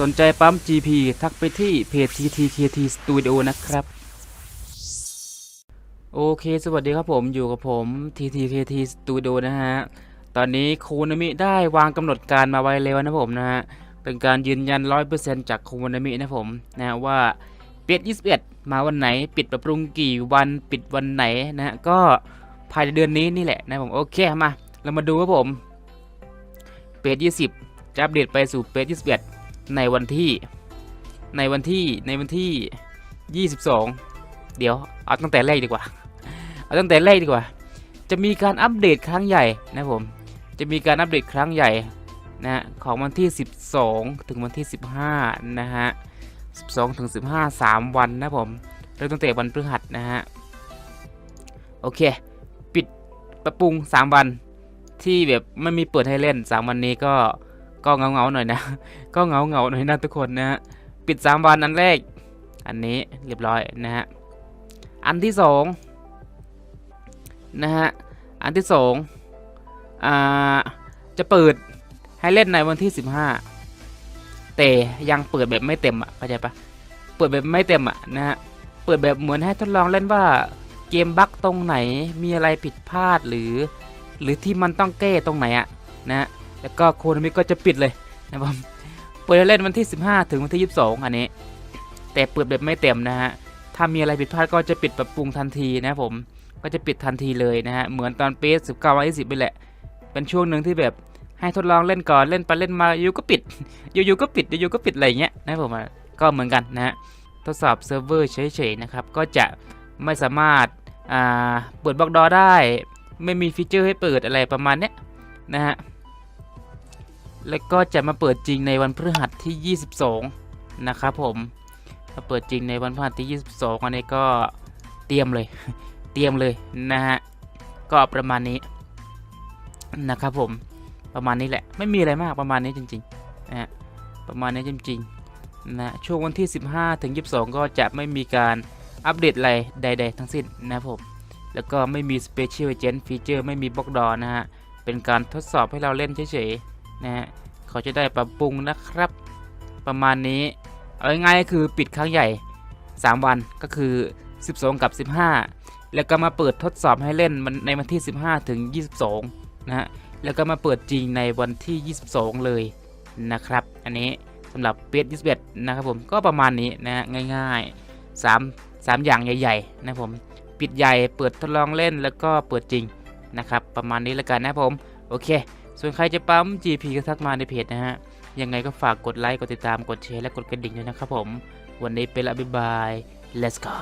สนใจปั๊ม GP ทักไปที่เพจ TTKT Studio นะครับ โอเค สวัสดีครับผมอยู่กับผม TTKT Studio นะฮะ ตอนนี้คูนามิได้วางกำหนดการมาไว้แล้วนะผมนะฮะ เป็นการยืนยัน 100%จากคูนามินะผมนะว่าปิด21 มาวันไหน ปิดปรับปรุงกี่วันปิดวันไหนนะฮะก็ภายในเดือนนี้นี่แหละนะผมโอเคมา เรามาดูครับผม เปจ20จะอัปเดตไปสู่เปจ21 ในวันที่ ในวันที่ในวันที่ 22 เดี๋ยวเอาตั้งแต่แรกดีกว่า เอาตั้งแต่แรกดีกว่า จะมีการอัปเดตครั้งใหญ่นะผม จะมีการอัปเดตครั้งใหญ่นะของวันที่ 12 ถึงวันที่ 15 นะฮะ 12 ถึง 15 3 วันนะผมเริ่มตั้งแต่วันพฤหัสนะฮะ โอเค ปิดปรับปรุง 3 วันที่แบบไม่มีเปิดให้เล่น 3 วันนี้ก็ ก็เงาเงาหน่อยนะ ก็เงาเงาหน่อยนะทุกคนนะฮะปิด 3 วันอันแรก อันนี้เรียบร้อยนะฮะอันที่สองนะฮะอันที่สองอ่าจะเปิดให้เล่นในวันที่ 15 แต่ยังเปิดแบบไม่เต็มอะเข้าใจปะเปิดแบบไม่เต็มอะนะฮะเปิดแบบเหมือนให้ทดลองเล่นว่าเกมบั๊กตรงไหนมีอะไรผิดพลาดหรือ หรือที่มันต้องแก้ตรงไหนอะนะฮะ แล้วก็โคนมิก็จะปิดเลยนะครับเปิดเล่นวันที่ 15 ถึงวันที่ 22 อันนี้ แต่เปิดแบบไม่เต็มนะฮะ ถ้ามีอะไรผิดพลาดก็จะปิดปรับปรุงทันทีนะครับผม ก็จะปิดทันทีเลยนะฮะ เหมือนตอนเปส19วันที่10ไปแหละ เป็นช่วงหนึ่งที่แบบให้ทดลองเล่นก่อนเล่นไปเล่นมาอยู่ก็ปิด อยู่ๆก็ปิดอยู่ๆก็ปิดอะไรเงี้ยนะครับผมก็เหมือนกันนะฮะทดสอบเซิร์ฟเวอร์เฉยๆนะครับ ก็จะไม่สามารถเปิดบล็อกดอได้ ไม่มีฟีเจอร์ให้เปิดอะไรประมาณเนี้ยนะฮะ แล้วก็จะมาเปิดจริงในวันพฤหัสที่ 22 นะครับผมถ้าเปิดจริงในวันพฤหัสที่ 22 อันนี้ก็เตรียมเลย เตรียมเลยนะฮะ ก็ประมาณนี้นะครับผม ประมาณนี้แหละ ไม่มีอะไรมากประมาณนี้จริงๆนะฮะ ประมาณนี้จริงๆนะช่วงวันที่ 15 ถึง 22 ก็จะไม่มีการอัปเดตอะไรใด ๆ ทั้งสิ้นนะครับผม แล้วก็ไม่มี Special Agent Feature ไม่มีบล็อกดอนะฮะ เป็นการทดสอบให้เราเล่นเฉยๆ นะฮะเขาจะได้ปรับปรุงนะครับ ประมาณนี้เอาง่ายๆคือปิดครั้งใหญ่ 3 วันก็คือ 12 กับ 15 แล้วก็มาเปิดทดสอบให้เล่นในวันที่ 15 ถึง 22 นะฮะแล้วก็มาเปิดจริงในวันที่ 22 เลยนะครับ อันนี้สำหรับเปีย21 นะครับผมก็ประมาณนี้นะฮะง่ายๆ 3 3 อย่างใหญ่ๆ นะผมปิดใหญ่เปิดทดลองเล่นแล้วก็เปิดจริงนะครับ ประมาณนี้แล้วกันนะผม โอเค ส่วนใครจะปั๊ม GP ก็ทักมาในเพจนะฮะ ยังไงก็ฝากกดไลค์ กดติดตาม กดแชร์ และกดกระดิ่งด้วยนะครับผม วันนี้ไปละบ๊ายบาย let's go